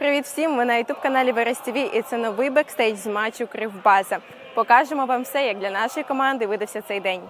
Привіт всім! Ми на youtube каналі Верес ТВ і це новий бекстейдж з матчу Кривбаза. Покажемо вам все, як для нашої команди видався цей день.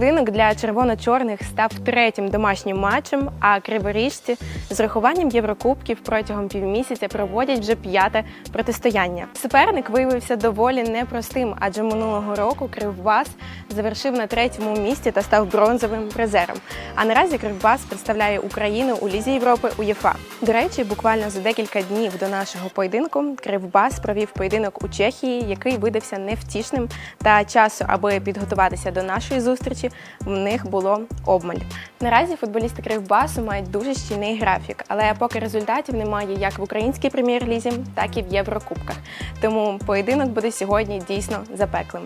Поєдинок для червоно-чорних став третім домашнім матчем, а криворіжці з рахуванням Єврокубків протягом півмісяця проводять вже п'яте протистояння. Суперник виявився доволі непростим, адже минулого року Кривбас завершив на третьому місці та став бронзовим призером. А наразі Кривбас представляє Україну у Лізі Європи УЄФА. До речі, буквально за декілька днів до нашого поєдинку Кривбас провів поєдинок у Чехії, який видався невтішним, та часу, аби підготуватися до нашої зустрічі, в них було обмаль. Наразі футболісти Кривбасу мають дуже щільний графік, але поки результатів немає як в українській прем'єр-лізі, так і в Єврокубках. Тому поєдинок буде сьогодні дійсно запеклим.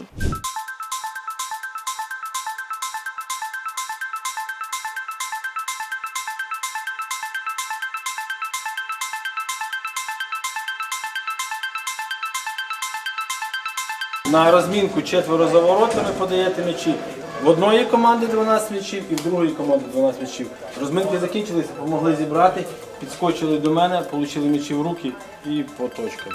На розмінку четверо за воротами подаєте м'ячі. В одної команди 12 м'ячів і в другої команди 12 м'ячів. Розминки закінчилися, допомогли зібрати, підскочили до мене, отримали м'ячі в руки і по точкам.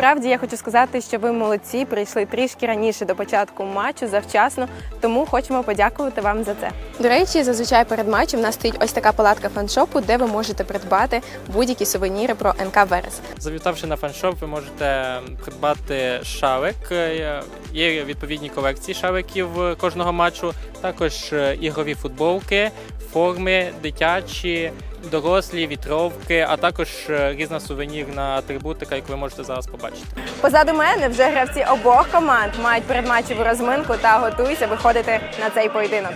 Насправді я хочу сказати, що ви молодці, прийшли трішки раніше до початку матчу завчасно, тому хочемо подякувати вам за це. До речі, зазвичай перед матчем в нас стоїть ось така палатка фаншопу, де ви можете придбати будь-які сувеніри про НК Верес. Завітавши на фаншоп, ви можете придбати шарик. Е, Є відповідні колекції шариків кожного матчу, також е, ігрові футболки, форми, дитячі, дорослі, вітровки, а також е, різна сувенірна атрибутика, яку ви можете зараз побачити. Позаду мене вже гравці обох команд мають передматчеву розминку та готуються виходити на цей поєдинок.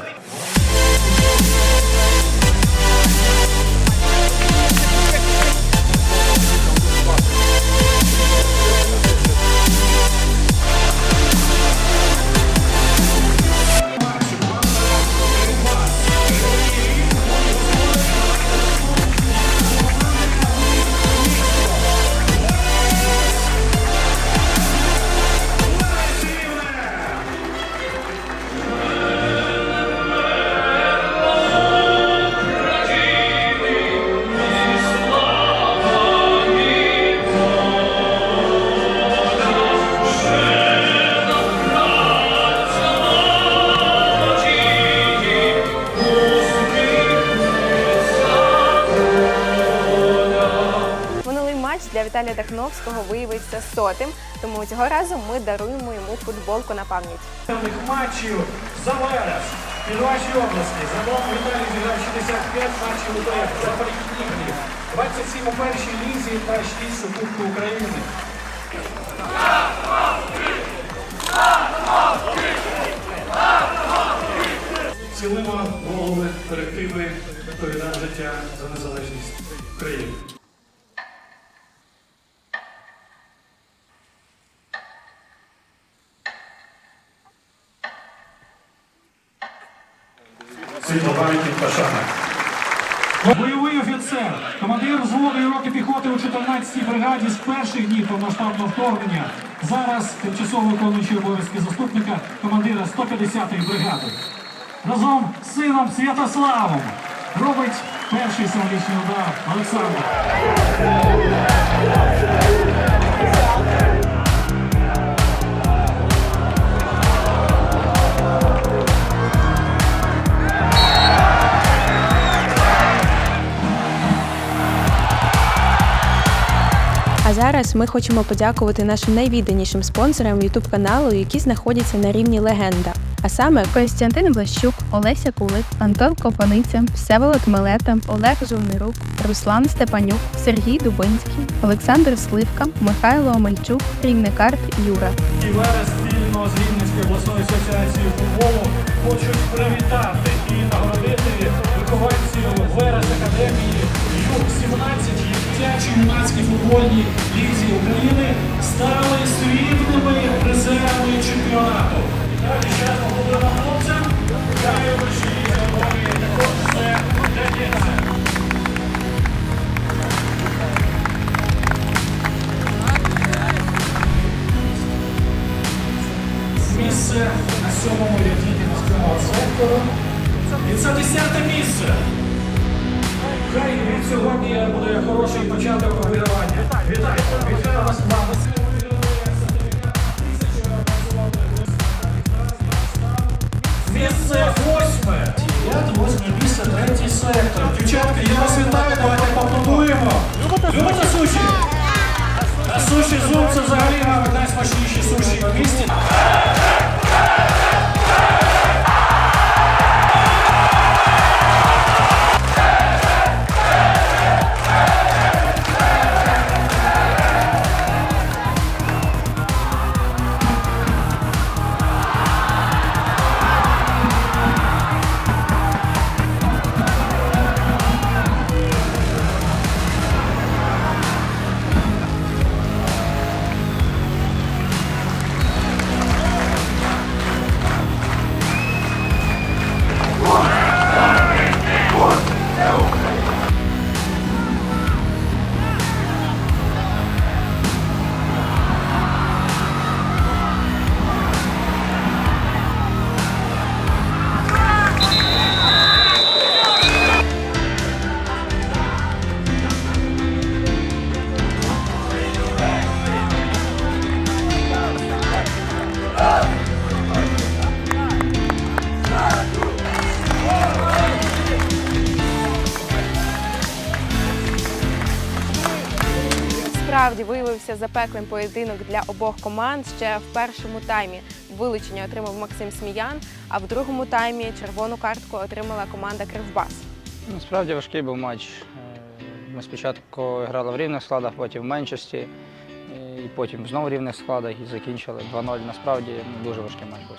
Віталія Дахновського виявився сотим, тому цього разу ми даруємо йому футболку на пам'ять. Матчів за Верес. Під ваші області. Загалом Віталій зіграв 65 матчів у Запорізькій ігрі. 27 у першій лізі та 6 у Кубку України. Цілимо голови, колективи, відповідаємо життя за незалежність України. Світло пам'ятник Пашана. Бойовий офіцер, командир взводу і роки піхоти у 14-й бригаді з перших днів повноштабного вторгнення. Зараз тимчасово виконуючий обов'язки заступника командира 150-ї бригади. Разом з сином Святославом робить перший символічний удар Олександр. Зараз ми хочемо подякувати нашим найвідданішим спонсорам youtube каналу, які знаходяться на рівні легенда. А саме Костянтин Блащук, Олеся Кулик, Антон Копаниця, Всеволод Милета, Олег Жовнирук, Руслан Степанюк, Сергій Дубинський, Олександр Сливка, Михайло Омельчук, Рівникар Юра. І верес спільно з Рівненською обласною асоціацією футболу хочуть привітати і нагородити вихованців Верес Академії Ю-17 і дитячій юнацькій футбольній лізі України стали срібними призерами чемпіонату. Так, і ще раз поговоримо хлопцям. Що їх також все дається. Місце на сьомому ряді міського сектору. І це десяте місце. Хай від сьогодні буде хороший початок вигравання. Вітаю! Вітаю вас. Місце восьме. Дев'яте, восьме місце, третій сектор. Дівчатка, я вас вітаю, давайте поаплодуємо. Любите суші? А суші зум це взагалі, найсмачніші суші в місті. Справді виявився запеклим поєдинок для обох команд. Ще в першому таймі вилучення отримав Максим Сміян, а в другому таймі червону картку отримала команда Кривбас. Насправді важкий був матч. Е, Ми спочатку грали в рівних складах, потім в меншості, і потім знову в рівних складах і закінчили 2-0. Насправді ну, дуже важкий матч був.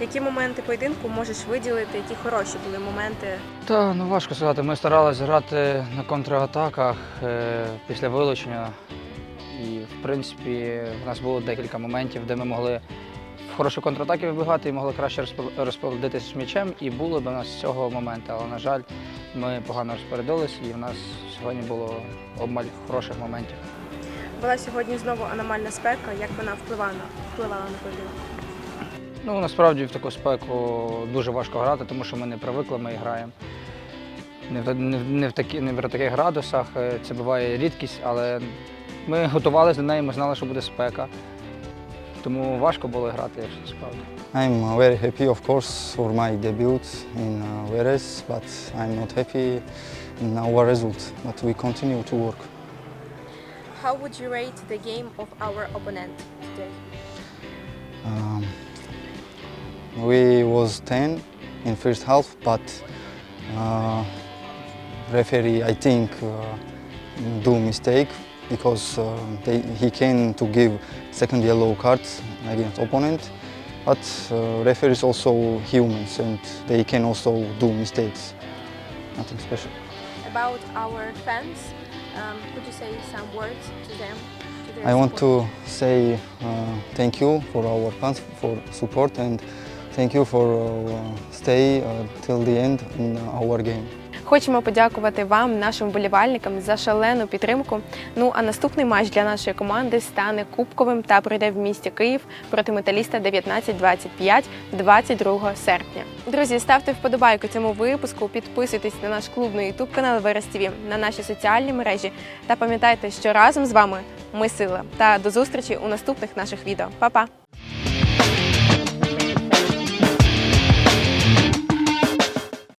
Які моменти поєдинку можеш виділити? Які хороші були моменти? Та ну важко сказати. Ми старалися грати на контратаках е, після вилучення. І в принципі в нас було декілька моментів, де ми могли в хороші контратаки вибігати і могли краще розпо- розпорядитися з м'ячем. І було б у нас з цього моменту. Але, на жаль, ми погано розпорядилися і в нас сьогодні було обмаль хороших моментів. Була сьогодні знову аномальна спека. Як вона впливала впливала на поєдинок? Ну, насправді в таку спеку дуже важко грати, тому що ми не привикли, ми граємо. Не в, не, не, в такі, не в таких градусах, е, це буває рідкість, але ми готувалися до неї, ми знали, що буде спека. Тому важко було грати, якщо справді. I'm uh, very happy, of course, for my debut in uh, Veres, but I'm not happy in our result. But we continue to work. How would you rate the game of our opponent today? Um, we was 10 in first half, but uh, referee, I think, uh, do mistake because uh, they, he came to give second yellow card against opponent. But uh, referees also humans and they can also do mistakes. Nothing special. About our fans, um, could you say some words to them? To I want support? to say uh, thank you for our fans for support and thank you for uh, stay uh, till the end in our game. Хочемо подякувати вам, нашим вболівальникам, за шалену підтримку. Ну а наступний матч для нашої команди стане кубковим та пройде в місті Київ проти металіста 19-25 22 серпня. Друзі, ставте вподобайку цьому випуску, підписуйтесь на наш клубний ютуб канал Верес на наші соціальні мережі та пам'ятайте, що разом з вами ми сила. Та до зустрічі у наступних наших відео. Па-па!